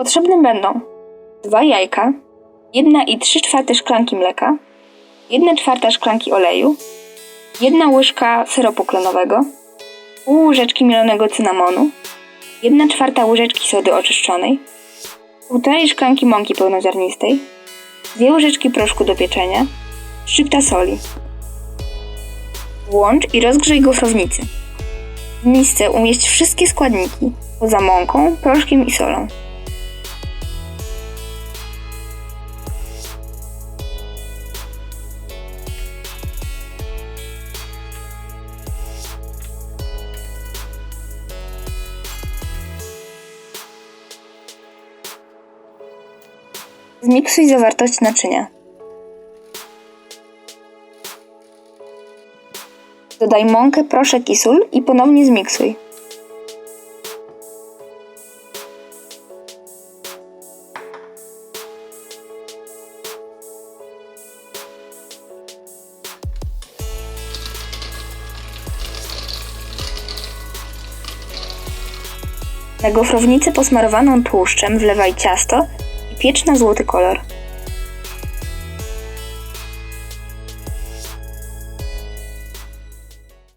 Potrzebne będą dwa jajka, jedna i trzy czwarte szklanki mleka, jedna czwarta szklanki oleju, jedna łyżka syropu klonowego, pół łyżeczki mielonego cynamonu, jedna czwarta łyżeczki sody oczyszczonej, półtorej szklanki mąki pełnoziarnistej, dwie łyżeczki proszku do pieczenia, szczypta soli. Włącz i rozgrzej gofrownicy. W misce umieść wszystkie składniki, poza mąką, proszkiem i solą. Zmiksuj zawartość naczynia. Dodaj mąkę, proszek i sól i ponownie zmiksuj. Na gofrownicę posmarowaną tłuszczem wlewaj ciasto i piecz na złoty kolor.